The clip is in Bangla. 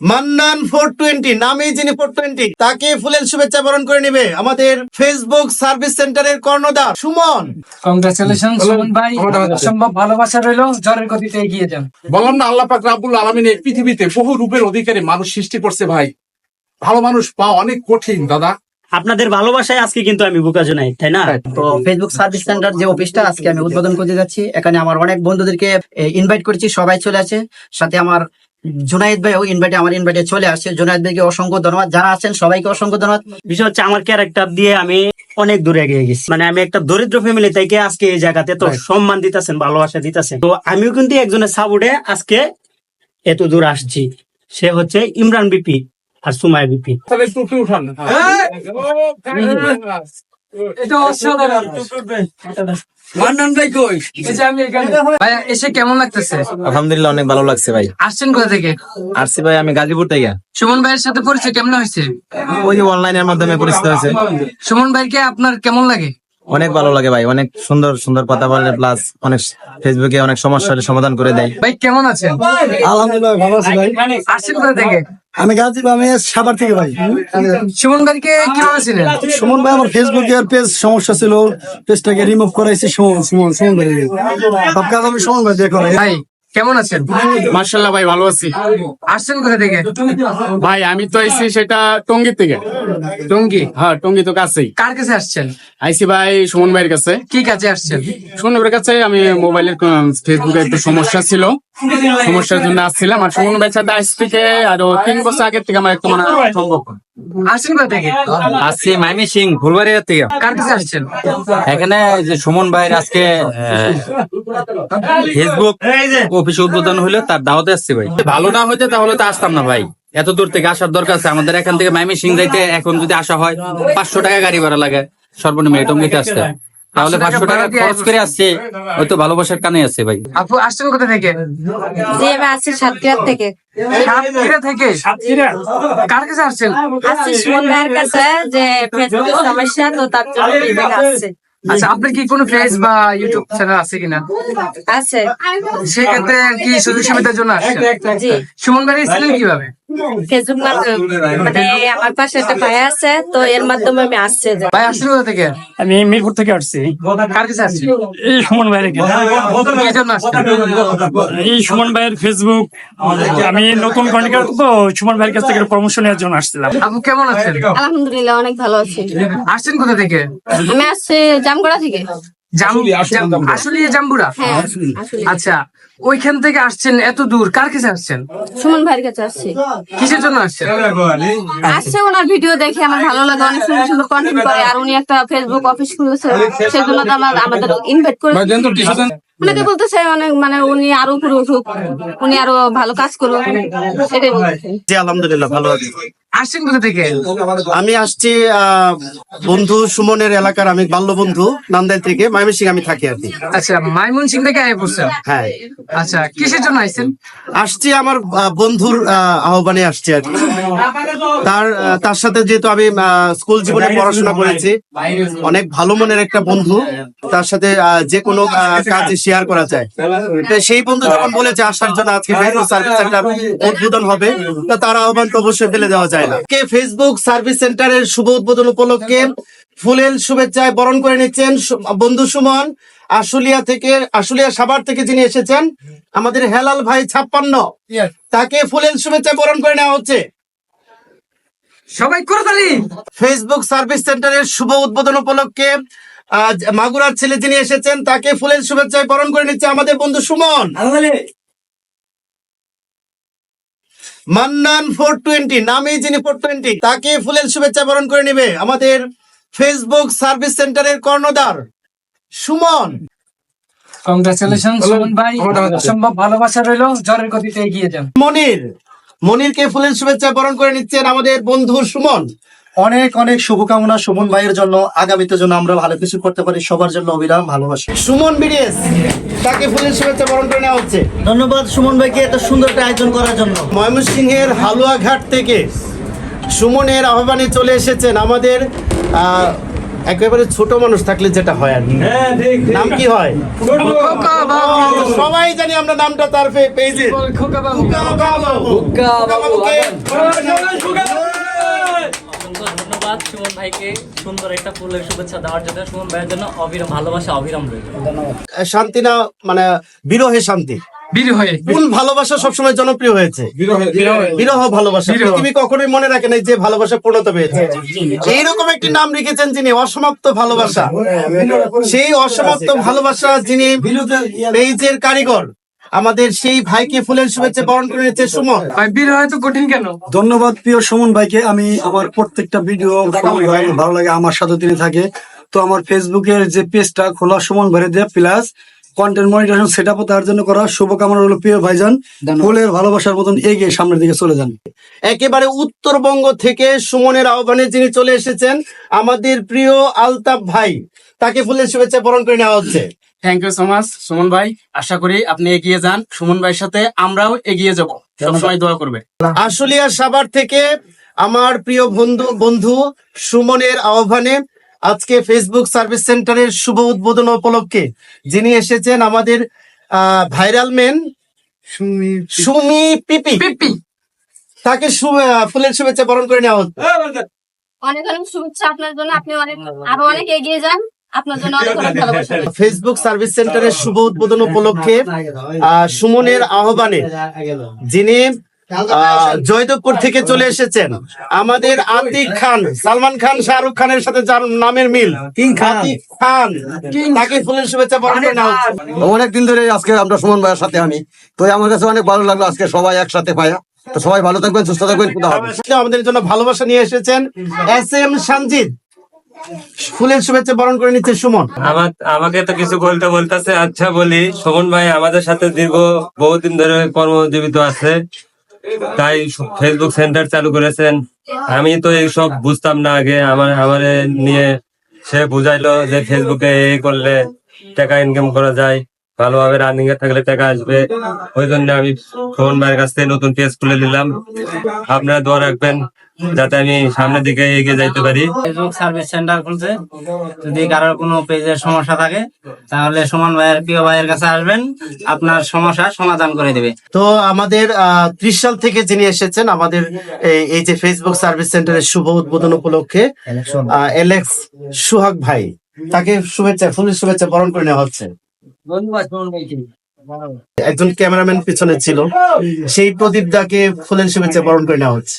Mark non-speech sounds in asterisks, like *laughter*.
মান্নান ফোর টোয়েন্টি নামেই যিনি ফোর টোয়েন্টি তাকে ফুলের শুভেচ্ছা বরণ করে নিবে আমাদের ফেসবুক সার্ভিস সেন্টারের কর্ণধার সুমন। কংগ্রেচুলেশন সুমন ভাই। অসম্ভব ভালোবাসা রইল জ্বরের গতিতে এগিয়ে যান। বললাম না আল্লাহ পাক রাব্বুল আলামিন এই পৃথিবীতে বহু রূপের অধিকারী মানুষ সৃষ্টি করছে ভাই। ভালো মানুষ পাওয়া অনেক কঠিন দাদা। আপনাদের ভালোবাসায় আজকে কিন্তু আমি বুকাজো নাই তাই না? তো ফেসবুক সার্ভিস সেন্টার যে অফিসটা আজকে আমি উদ্বোধন করতে যাচ্ছি। এখানে আমার অনেক বন্ধুদেরকে ইনভাইট করেছি সবাই চলে আসে। সাথে আমার জুনাইদ ভাইও ইনভাইটে আমার ইনভাইটে চলে আসছে। জুনাইদ ভাইকে অসংখ্য ধন্যবাদ। যারা আছেন সবাইকে অসংখ্য ধন্যবাদ। বিষয় হচ্ছে আমার ক্যারেক্টার দিয়ে আমি অনেক দূরে এগিয়ে গেছি। মানে আমি একটা দরিদ্র ফ্যামিলি থেকে আজকে এই জায়গাতে তো সম্মান দিতেছেন ভালোবাসা দিতেছেন। তো আমিও কিন্তু একজনের সাপোর্টে আজকে এত দূর আসছি। সে হচ্ছে ইমরান বিপি আর সুমায় বিপি। তাহলে টুপি উঠান। এটা অসাধারণ। মান্নান ভাই কই? এই যে আমি এখানে। ভাই এসে কেমন লাগতেছে? আলহামদুলিল্লাহ অনেক ভালো লাগছে ভাই। আসছেন কোথা থেকে? আরসি ভাই আমি গাজীপুর থেকে। সুমন ভাইয়ের সাথে পরিচয় কেমন হয়েছে? ওই যে অনলাইনের মাধ্যমে পরিচিত হয়েছে। সুমন ভাইকে আপনার কেমন লাগে? অনেক ভালো লাগে ভাই অনেক সুন্দর সুন্দর কথা বলে প্লাস অনেক ফেসবুকে অনেক সমস্যার সমাধান করে দেয়। ভাই কেমন আছেন? আলহামদুলিল্লাহ ভালো আছি ভাই। আসছেন কোথা থেকে? আমি গাজী আমি সাবার থেকে ভাই। সুমন ভাইকে কীভাবে ছিলেন সুমন ভাই আমার ফেসবুকে আর পেজ সমস্যা ছিল পেজটাকে রিমুভ করাইছি সুমন সুমন সুমন ভাই। সব কাজ আমি সুমন ভাই দিয়ে করাই। ভাই কেমন আছেন? মার্শাল্লাহ ভাই ভালো আছি। আসছেন কোথা থেকে? ভাই আমি তো আইছি সেটা টঙ্গি থেকে। টঙ্গি? হ্যাঁ টঙ্গি তো কাছেই। কার কাছে আসছেন? আইসি ভাই সুমন ভাইয়ের কাছে। কি কাজে আসছেন? সুমন ভাইয়ের কাছে আমি মোবাইলের ফেসবুকে একটু সমস্যা ছিল। সমস্যার জন্য আসছিলাম। আর সুমন ভাইয়ের সাথে আইস থেকে আরও তিন বছর আগের থেকে আমার একটা মানে সম্ভব আসছেন কোথা থেকে? আসছি মাইমি সিং ফুলবাড়িয়া থেকে। কার কাছে আসছেন? এখানে যে সুমন ভাইয়ের আজকে ফেসবুক অফিস উদ্বোধন হলো তার দাওয়াতে আসছে ভাই। ভালো না হইতে তাহলে তো আসতাম না ভাই। এত দূর থেকে আসার দরকার আছে। আমাদের এখান থেকে মাইমি সিং যাইতে এখন যদি আসা হয় পাঁচশো টাকা গাড়ি ভাড়া লাগে। সর্বনিম্ন এটঙ্গিতে আসতে। তাহলে পাঁচশো টাকা খরচ করে আসছে। হয়তো ভালোবাসার কানে আছে ভাই। আপু আসছেন কোথা থেকে? জি আমি আসছি সাতক্ষীরার থেকে। সাতক্ষীরা থেকে? কার কাছে আসছেন? আসছি সুমন ভাইয়ের কাছে যে ফেসবুকের সমস্যা তো তার জন্য আসছে। আচ্ছা আপনার কি কোনো ফেস বা ইউটিউব চ্যানেল আছে কিনা? আছে। সেক্ষেত্রে কি সুযোগ সুবিধার জন্য আসছেন? সুমন ভাই ছিলেন কীভাবে? ফেসবুক মানে আমার পাশে একটা ভাই আছে তো এর মাধ্যমে আমি আসছে ভাই আসছেন কোথা থেকে আমি মিরপুর থেকে আসছি কার কাছে আসছেন এই সুমন ভাইয়ের এই সুমন ভাইয়ের ফেসবুক আমি নতুন তো সুমন ভাইয়ের কাছ থেকে পরামর্শ নেওয়ার জন্য আসছিলাম আপু কেমন আছেন আলহামদুলিল্লাহ অনেক ভালো আছি আসছেন কোথা থেকে আমি আসছি জামগড়া থেকে আসলে জাম্বুরা আচ্ছা ওইখান থেকে আসছেন এত দূর কার কাছে আসছেন? সুমন ভাইয়ের কাছে আসছি। কিসের জন্য আসছেন? আসছে ওনার ভিডিও দেখে আমার ভালো লাগে অনেক সুন্দর সুন্দর কন্টেন্ট করে আর উনি একটা ফেসবুক অফিস খুলেছে সেজন্য তো আমার আমাদের ইনভাইট করে ওনাকে বলতেছে অনেক মানে উনি আরও উপরে উঠুক উনি আরও ভালো কাজ করুক সেটাই বলতেছে। আলহামদুলিল্লাহ ভালো আছি। আসছেন কোথা থেকে? আমি আসছি আহ, বন্ধু সুমনের এলাকার আমি বাল্য বন্ধু নান্দাই থেকে ময়মনসিং আমি থাকি আর কি। আচ্ছা মাইমন সিং থেকে আয় পড়ছেন? হ্যাঁ। আচ্ছা কিসের জন্য আইছেন? আসছি আমার বন্ধুর আহ, আহ্বানে আসছি আর তার তার সাথে যেহেতু আমি স্কুল জীবনে পড়াশোনা করেছি অনেক ভালো মনের একটা বন্ধু তার সাথে যে কোনো কাজে শেয়ার করা যায়। তো সেই বন্ধু যখন বলেছে আসার জন্য আজকে সার্ভিস সেন্টার উদ্বোধন হবে তো তার আহ্বান তো অবশ্যই ফেলে দেওয়া যায়। না। কে ফেসবুক সার্ভিস সেন্টারের শুভ উদ্বোধন উপলক্ষে ফুলেল শুভেচ্ছায় বরণ করে নিচ্ছেন বন্ধু সুমন আশুলিয়া থেকে আশুলিয়া সাভার থেকে যিনি এসেছেন আমাদের হেলাল ভাই ছাপ্পান্ন। তাকে ফুলেল শুভেচ্ছা বরণ করে নেওয়া হচ্ছে। সবাই করতালি ফেসবুক সার্ভিস সেন্টারের শুভ উদ্বোধন উপলক্ষে আজ মাগুরার ছেলে যিনি এসেছেন তাকে ফুলেল শুভেচ্ছায় বরণ করে নিচ্ছে আমাদের বন্ধু সুমন। মান্নান ফোর টোয়েন্টি নামে যিনি ফোর টোয়েন্টি তাকে ফুলের শুভেচ্ছা বরণ করে নিবে আমাদের ফেসবুক সার্ভিস সেন্টারের কর্ণধার সুমন। কংগ্রেচুলেশন সুমন ভাই। অসম্ভব ভালোবাসা রইল জ্বরের গতিতে এগিয়ে যান। মনির মনিরকে ফুলের শুভেচ্ছা বরণ করে নিচ্ছেন আমাদের বন্ধু সুমন। অনেক অনেক শুভকামনা সুমন ভাইয়ের জন্য। আগামীতে যেন আমরা ভালো কিছু করতে পারি সবার জন্য অবিরাম ভালোবাসা। সুমন বিডিএস তাকে ফুলেল শুভেচ্ছা বরণ করে নেওয়া হচ্ছে। ধন্যবাদ সুমন ভাইকে এত সুন্দর একটা আয়োজন করার জন্য। ময়মনসিংহের হালুয়াঘাট থেকে সুমনের আহ্বানে চলে এসেছেন আমাদের আহ, একেবারে ছোট মানুষ থাকলে যেটা হয় আর কি। নাম কি হয়? সবাই জানি আমরা নামটা তার পেয়েছি। খোকা বাবু? ধন্যবাদ সুমন ভাইকে সুন্দর একটা ফুলের শুভেচ্ছা দেওয়ার জন্য। সুমন ভাইয়ের জন্য অবিরাম ভালোবাসা অবিরাম রইল। শান্তি না মানে বিরহে শান্তি। কোন ভালোবাসা সবসময় জনপ্রিয় হয়েছে? বিরহ ভালোবাসা। পৃথিবী কখনোই মনে রাখে নাই যে ভালোবাসা পূর্ণতা পেয়েছে। এইরকম একটি নাম রেখেছেন যিনি অসমাপ্ত ভালোবাসা। সেই অসমাপ্ত ভালোবাসা যিনি কারিগর। আমাদের সেই ভাইকে ফুলের শুভেচ্ছা বরণ করে নিচ্ছে সুমন। ভাই বীর হয় তো কঠিন কেন? ধন্যবাদ প্রিয় সুমন ভাইকে। আমি আমার প্রত্যেকটা ভিডিও ভাই ভালো লাগে আমার সাথে তিনি থাকে। তো আমার ফেসবুকের যে পেজটা খোলা সুমন ভাইয়ের দেয়া plus content monetisation set up তার জন্য করা। শুভকামনা হলো প্রিয় ভাইজান। ফুলের ভালোবাসার মতন এগিয়ে সামনের দিকে চলে যান। একেবারে উত্তরবঙ্গ থেকে সুমনের আহ্বানে যিনি চলে এসেছেন আমাদের প্রিয় আলতাফ ভাই তাকে ফুলের শুভেচ্ছা বরণ করে নেওয়া হচ্ছে। Thank you so much Suman ভাই। আশা করি আপনি এগিয়ে যান। সুমন ভাইয়ের সাথে আমরাও এগিয়ে যাব। সবসময় দোয়া করবে। আশুলিয়া সাভার থেকে আমার প্রিয় বন্ধু বন্ধু সুমনের আহ্বানে আজকে ফেসবুক সার্ভিস সেন্টারের শুভ উদ্বোধন উপলক্ষে যিনি এসেছেন আমাদের ভাইরাল মেন সুমি পিপি। পিপি। তাকে ফুলের শুভেচ্ছা বরণ করে নেওয়া হচ্ছে অনেক অনেক শুভেচ্ছা আপনার জন্য। আপনি অনেক আরও অনেক এগিয়ে যান। আপনার জন্য অনেক অনেক *laughs* ভালোবাসা ফেসবুক সার্ভিস সেন্টারের শুভ উদ্বোধন উপলক্ষে আহ, সুমনের আহ্বানে যিনি আহ, জয়দেবপুর থেকে চলে এসেছেন। আমাদের আতিক খান সালমান খান শাহরুখ খানের সাথে যার নামের মিল। কিং খান। খান তাকে ফুলের শুভেচ্ছা বরণ করে নেওয়া হচ্ছে। অনেক দিন ধরে আজকে আমরা সুমন ভাইয়ের সাথে আমি। তো আমার কাছে অনেক ভালো লাগল আজকে সবাই একসাথে পায়া তো সবাই ভালো থাকবেন সুস্থ থাকবেন আমাদের জন্য ভালোবাসা নিয়ে এসেছেন এস এম সঞ্জিত ফুলের শুভেচ্ছা বরণ করে নিচ্ছে সুমন। আমার আমাকে তো কিছু বলতে বলতেছে। আচ্ছা বলি, সুমন ভাই আমাদের সাথে দীর্ঘ বহুদিন ধরে কর্মজীবিত আছে। তাই ফেসবুক সেন্টার চালু করেছেন। আমি তো এইসব বুঝতাম না আগে। আমার আমার নিয়ে সে বুঝাইলো যে ফেসবুকে এ করলে টাকা ইনকাম করা যায়। ভালোভাবে রানিং এ থাকলে টাকা আসবে। ওই জন্য আমি ফোন ভাইয়ের কাছ থেকে নতুন পেজ খুলে নিলাম। আপনারা দোয়া রাখবেন যাতে আমি সামনের দিকে এগিয়ে যাইতে পারি। ফেসবুক সার্ভিস সেন্টার খুলছে। যদি কারোর কোনো পেজের সমস্যা থাকে তাহলে সুমন ভাইয়ের প্রিয় ভাইয়ের কাছে আসবেন। আপনার সমস্যার সমাধান করে দেবে। তো আমাদের আহ, ত্রিশাল থেকে যিনি এসেছেন আমাদের এই- এই যে ফেসবুক সার্ভিস সেন্টারের শুভ উদ্বোধন উপলক্ষে আহ, এলেক্স সুহাগ ভাই তাকে শুভেচ্ছা ফুলের শুভেচ্ছা বরণ করে নেওয়া হচ্ছে। একজন ক্যামেরাম্যান পিছনে ছিল। সেই প্রদীপ দাকে ফুলের শুভেচ্ছা বরণ করে নেওয়া হচ্ছে।